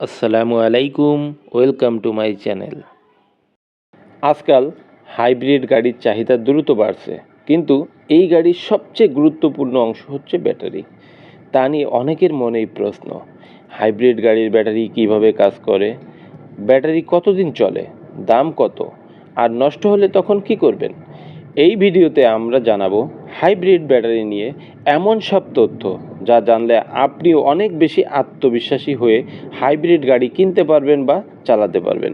আসসালামু আলাইকুম, welcome to my channel. আজকাল হাইব্রিড গাড়ির চাহিদা দ্রুত বাড়ছে, কিন্তু এই গাড়ির সবচেয়ে গুরুত্বপূর্ণ অংশ হচ্ছে ব্যাটারি। তা নিয়ে অনেকের মনেই প্রশ্ন, হাইব্রিড গাড়ির ব্যাটারি কীভাবে কাজ করে? ব্যাটারি কতদিন চলে? দাম কত? আর নষ্ট হলে তখন কি করবেন? এই ভিডিওতে আমরা জানাব হাইব্রিড ব্যাটারি নিয়ে এমন সব তথ্য যা জানলে আপনিও অনেক বেশি আত্মবিশ্বাসী হয়ে হাইব্রিড গাড়ি কিনতে পারবেন বা চালাতে পারবেন।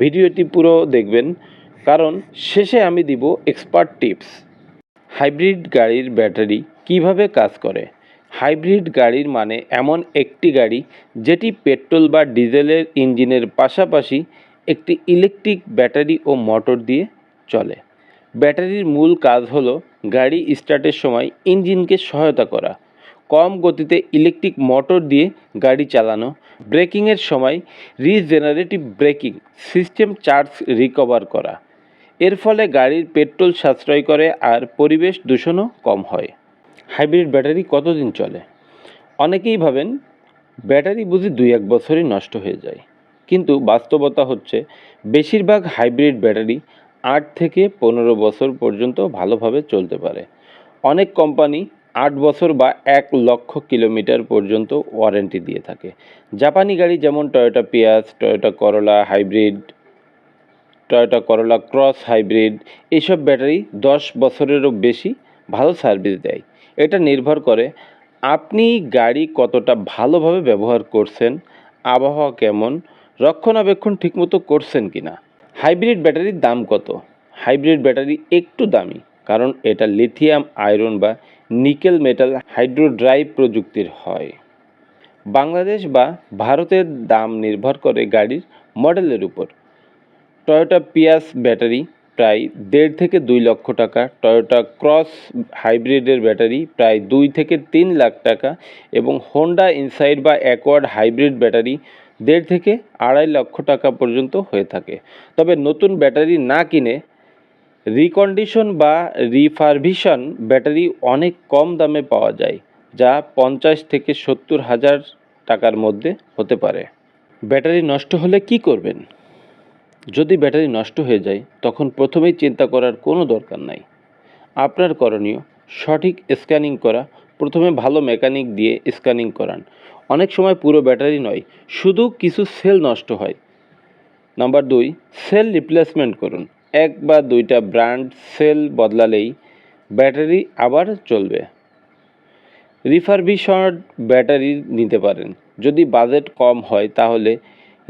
ভিডিওটি পুরো দেখবেন, কারণ শেষে আমি দিব এক্সপার্ট টিপস হাইব্রিড গাড়ির ব্যাটারি কীভাবে কাজ করে? হাইব্রিড গাড়ির মানে এমন একটি গাড়ি যেটি পেট্রোল বা ডিজেলের ইঞ্জিনের পাশাপাশি একটি ইলেকট্রিক ব্যাটারি ও মোটর দিয়ে চলে। ব্যাটারির মূল কাজ হলো গাড়ি স্টার্টের সময় ইঞ্জিনকে সহায়তা করা। কম গতিতে ইলেকট্রিক মোটর দিয়ে গাড়ি চালানো। ব্রেকিংয়ের সময় regenerative braking system charge recover করা। এর ফলে গাড়ির পেট্রোল সাশ্রয় করে আর পরিবেশ দূষণও কম হয়। হাইব্রিড ব্যাটারি কতদিন চলে? অনেকেই ভাবেন ব্যাটারি বুঝি দুই এক বছরই নষ্ট হয়ে যায়। কিন্তু বাস্তবতা হচ্ছে, বেশিরভাগ হাইব্রিড ব্যাটারি আট থেকে পনেরো বছর পর্যন্ত ভালোভাবে চলতে পারে। অনেক কোম্পানি আট বছর বা এক লক্ষ কিলোমিটার পর্যন্ত ওয়ারেন্টি দিয়ে থাকে। জাপানি গাড়ি যেমন Toyota Prius Toyota Corolla hybrid Toyota Corolla Cross hybrid এইসব ব্যাটারি দশ বছরেরও বেশি ভালো সার্ভিস দেয়। এটা নির্ভর করে আপনি গাড়ি কতটা ভালোভাবে ব্যবহার করছেন, আবহাওয়া কেমন, রক্ষণাবেক্ষণ ঠিকমতো করছেন কি না হাইব্রিড ব্যাটারির দাম কত? হাইব্রিড ব্যাটারি একটু দামি। কারণ এটা লিথিয়াম, আয়রন বা নিকেল মেটাল হাইড্রোড্রাইভ প্রযুক্তির হয়। বাংলাদেশ বা ভারতের দাম নির্ভর করে গাড়ির মডেলের উপর। টয়োটা পিয়াস ব্যাটারি প্রায় দেড় থেকে দুই লক্ষ টাকা, টয়োটা ক্রস হাইব্রিডের ব্যাটারি প্রায় দুই থেকে তিন লাখ টাকা এবং হোন্ডা ইনসাইড বা অ্যাকোয়ার্ড হাইব্রিড ব্যাটারি দেড় থেকে আড়াই লক্ষ টাকা পর্যন্ত হয়ে থাকে। তবে নতুন ব্যাটারি না কিনে রিকন্ডিশন বা রিফারভিশন ব্যাটারি অনেক কম দামে পাওয়া যায়, যা পঞ্চাশ থেকে সত্তর হাজার টাকার মধ্যে হতে পারে। ব্যাটারি নষ্ট হলে কি করবেন? যদি ব্যাটারি নষ্ট হয়ে যায়, তখন প্রথমেই চিন্তা করার কোনো দরকার নাই। আপনার করণীয়, সঠিক স্ক্যানিং করা, প্রথমে ভালো মেকানিক দিয়ে স্ক্যানিং করান। অনেক সময় পুরো ব্যাটারি নয়, শুধু কিছু সেল নষ্ট হয়। নাম্বার দুই সেল রিপ্লেসমেন্ট করুন। এক বা দুইটা ব্র্যান্ড সেল বদলালেই ব্যাটারি আবার চলবে। রিফারবিশড ব্যাটারি নিতে পারেন। যদি বাজেট কম হয়, তাহলে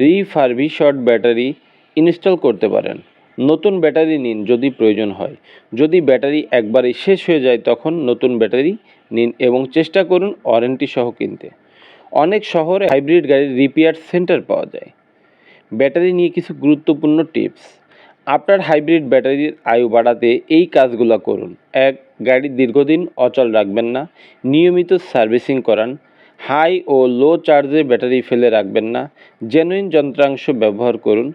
রিফারবিশড ব্যাটারি ইনস্টল করতে পারেন। নতুন ব্যাটারি নিন যদি প্রয়োজন হয়। যদি ব্যাটারি একবারে শেষ হয়ে যায়, তখন নতুন ব্যাটারি নিন এবং চেষ্টা করুন ওয়ারেন্টি সহ কিনতে। অনেক শহরে হাইব্রিড গাড়ির রিপেয়ার সেন্টার পাওয়া যায়। ব্যাটারি নিয়ে কিছু গুরুত্বপূর্ণ টিপস। আপনার হাইব্রিড ব্যাটারির আয়ু বাড়াতে এই কাজগুলো করুন। এক, গাড়ি দীর্ঘদিন অচল রাখবেন না, নিয়মিত সার্ভিসিং করান, হাই ও লো চার্জে ব্যাটারি ফেলে রাখবেন না, জেনুইন যন্ত্রাংশ ব্যবহার করুন,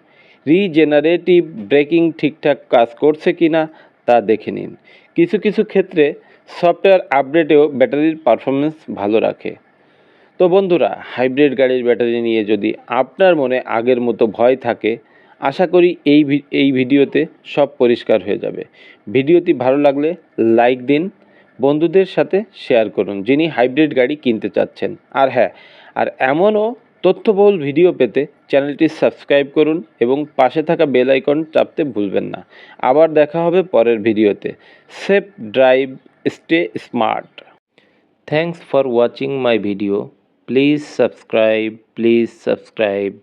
রিজেনারেটিভ ব্রেকিং ঠিকঠাক কাজ করছে কি না তা দেখে নিন। কিছু কিছু ক্ষেত্রে সফটওয়্যার আপডেটেও ব্যাটারির পারফরমেন্স ভালো রাখে। তো বন্ধুরা, হাইব্রিড গাড়ির ব্যাটারি নিয়ে যদি আপনার মনে আগের মতো ভয় থাকে আশা করি এই এই ভিডিওতে সব পরিষ্কার হয়ে যাবে ভিডিওটি ভালো লাগলে লাইক দিন, বন্ধুদের সাথে শেয়ার করুন, যিনি হাইব্রিড গাড়ি কিনতে চাচ্ছেন আর হ্যাঁ আর এমনও তথ্যবহুল ভিডিও পেতে চ্যানেলটি সাবস্ক্রাইব করুন এবং পাশে থাকা বেল আইকন চাপতে ভুলবেন না আবার দেখা হবে পরের ভিডিওতে safe drive, stay smart Thanks for watching my video. Please subscribe. Please subscribe.